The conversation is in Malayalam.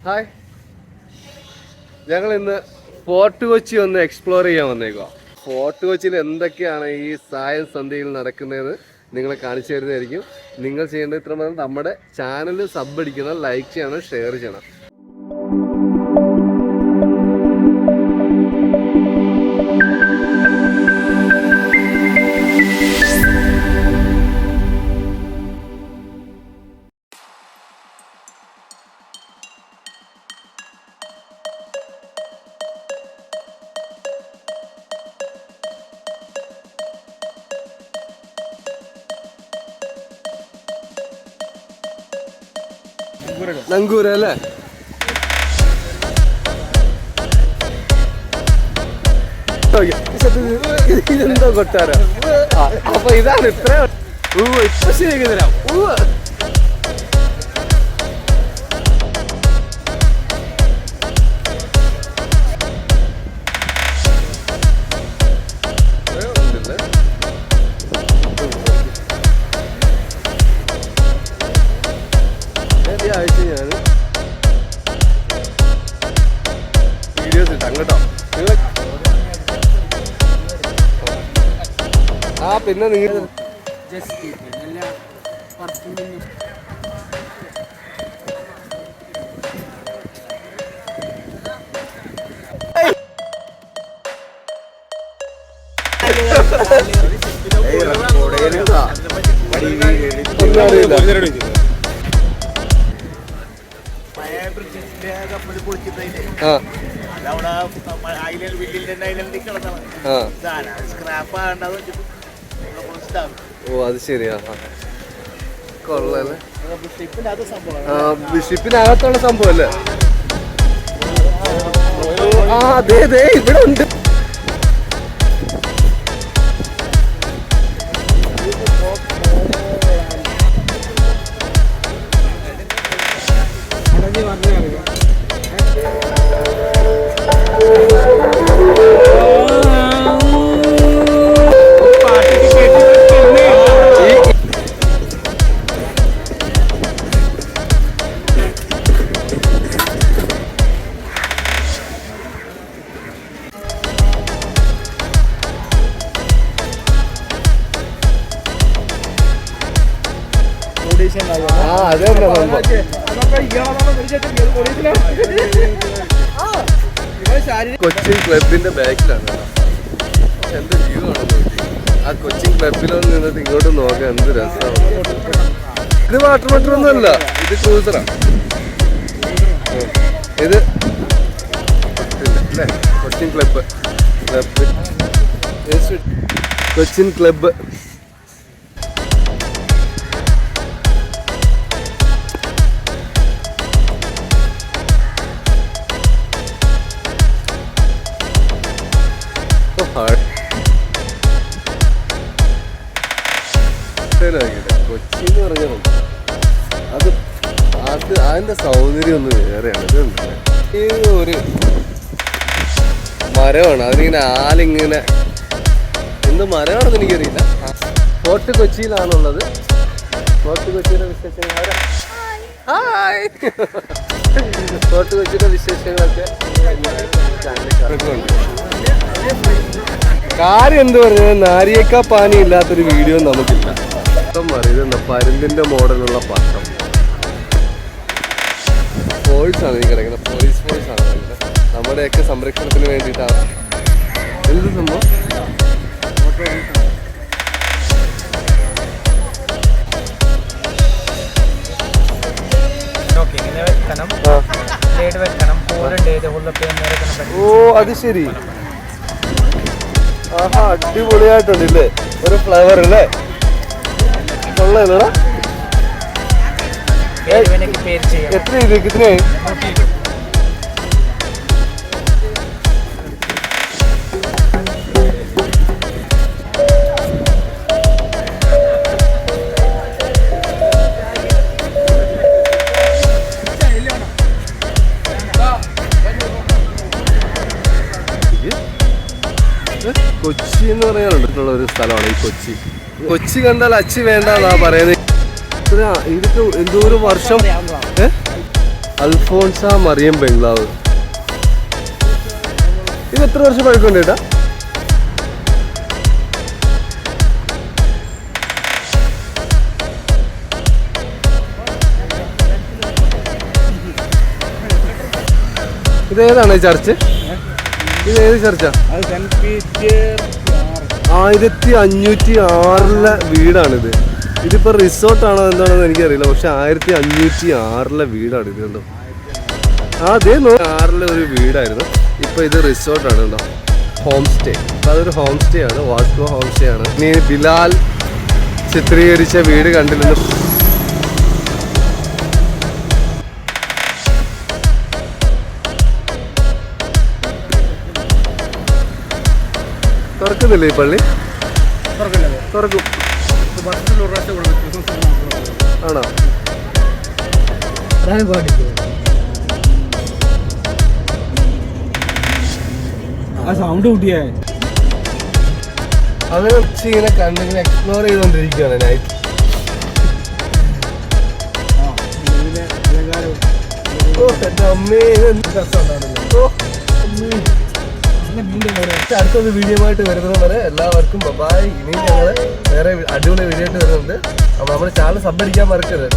ഹായ് ഞങ്ങൾ ഇന്ന് ഫോർട്ട് കൊച്ചി ഒന്ന് എക്സ്പ്ലോർ ചെയ്യാൻ വന്നേക്കുക ഫോർട്ട് കൊച്ചിയിൽ എന്തൊക്കെയാണ് ഈ സായം സന്ധ്യയിൽ നടക്കുന്നത് നിങ്ങളെ കാണിച്ചു തരുന്നതായിരിക്കും. നിങ്ങൾ ചെയ്യേണ്ടത് ഇത്ര നമ്മുടെ ചാനൽ സബ് അടിക്കണം ലൈക്ക് ചെയ്യണം ഷെയർ ചെയ്യണം. നങ്കൂര അല്ലേ. ഇതെന്തോ കൊട്ടാരോ? അപ്പൊ ഇതാണ് ഇത്ര ഇപ്പൊ ശരിയാക്കി തരാം. ആഴ്ച ഞാൻ വീഡിയോസ് ഇട്ടാം കേട്ടോ നിങ്ങൾ ആ പിന്നെ നിങ്ങൾ ഒന്നും അറിയില്ല. ഓ അത് ശരിയാ കൊള്ളല്ലേ ബിഷിപ്പിനകത്തുള്ള സംഭവം. അല്ലേ? ആ അതെ അതെ ഇവിടെ ഉണ്ട്. ഈ- ആ അത് തന്നെ കൊച്ചിൻ ക്ലബിന്റെ ബാക്കിലാണ് എന്റെ വ്യൂ ആണ് ആ കൊച്ചിൻ ക്ലബിലൊന്ന് നിന്നിട്ട് ഇങ്ങോട്ട് നോക്കാൻ എന്ത് രസമാണ്. ഇത് വാട്ടർ മോട്ടർ ഒന്നും അല്ല ഇത് ക്രൂസറാ. ഇത് അല്ലേ Cochin club club Cochin club Kochi എന്ന് പറഞ്ഞാൽ അത് അത് അതിന്റെ സൗന്ദര്യം ഒന്ന് വേറെയാണ്. ഇത് കണ്ടില്ലേ? ഈ ഒരു മരമാണ്. അതിനിങ്ങനെ ആലിങ്ങനെ എന്ത് മരമാണെന്ന് എനിക്കറിയില്ല. ഫോർട്ട് കൊച്ചിയിലാണുള്ളത്. ഫോർട്ട് കൊച്ചിയുടെ വിശേഷങ്ങൾ? ഹായ് ഫോർട്ട് കൊച്ചിയുടെ വിശേഷങ്ങളൊക്കെ ചാനലിൽ കാര്യം എന്ത് പറഞ്ഞാൽ നാരിയേക്കാ പാനി ഇല്ലാത്തൊരു വീഡിയോ നമുക്കില്ല. അറിയുന്ന പരുന്തിന്റെ മോഡലുള്ള പട്ടം ഫോഴ്സ് ആണ് ഈ കിടക്കുന്നത് പോലീസ് ഫോഴ്സ് ആണ് നമ്മുടെയൊക്കെ സംരക്ഷണത്തിന് വേണ്ടിയിട്ടാണ്. എന്ത് സംഭവം? ഓ അത് ശരി. ആഹാ അടിപൊളിയായിട്ടുണ്ട് ഇല്ലേ ഒരു ഫ്ലേവർ അല്ലേ കൊള്ളേ എത്ര ഇത് കൊച്ചി എന്ന് പറയാനുള്ള ഒരു സ്ഥലമാണ് ഈ കൊച്ചി. കൊച്ചി കണ്ടാൽ അച്ചി വേണ്ട എന്നാ പറയുന്നത് ഇതൊക്കെ എന്തോരം വർഷം? ഏ? അൽഫോൺസ മറിയം ബംഗ്ലാവ്. ഇത് എത്ര വർഷം പഴക്കമുണ്ട് ചേട്ടാ ഇത് ഏതാണ് ചർച്ച്? ഇത് ഏത് ചർച്ചാ ആയിരത്തി അഞ്ഞൂറ്റി ആറിലെ വീടാണിത്. ഇതിപ്പോ റിസോർട്ടാണോ എന്താണെന്ന് എനിക്കറിയില്ല. പക്ഷെ ആയിരത്തി അഞ്ഞൂറ്റി ആറിലെ വീടാണ് ഇത് കണ്ടോ. ആ അതേ ആറിലെ ഒരു വീടായിരുന്നു. ഇപ്പൊ ഇത് റിസോർട്ടാണ് കേട്ടോ ഹോം സ്റ്റേ അപ്പൊ അതൊരു ഹോം സ്റ്റേ ആണ്. വാസ്കോ ഹോം സ്റ്റേ ആണ്. ഇനി ബിലാൽ ചിത്രീകരിച്ച വീട് കണ്ടില്ലെന്ന് തുറക്കുന്നില്ലേ ഈ പള്ളി? തുറക്കും. ആണോ? ആ സൗണ്ട് കൂട്ടിയേ. അങ്ങനെ ഇങ്ങനെ കണ്ടിങ്ങനെ എക്സ്പ്ലോർ ചെയ്തോണ്ടിരിക്കുകയാണ് നൈറ്റ് ഓ എന്റെ അമ്മേ എന്ത് രസമുണ്ടാണല്ലോ. ഓ, അമ്മേ. അടുത്തൊരു വീഡിയോ ആയിട്ട് വരുന്നത് വരെ എല്ലാവർക്കും ബബായ് ഇനിയും ഞങ്ങൾ വേറെ അടിപൊളി വീഡിയോ ആയിട്ട് വരുന്നുണ്ട്. അപ്പൊ നമ്മുടെ ചാനൽ സംഭരിക്കാൻ മറക്കരുത്.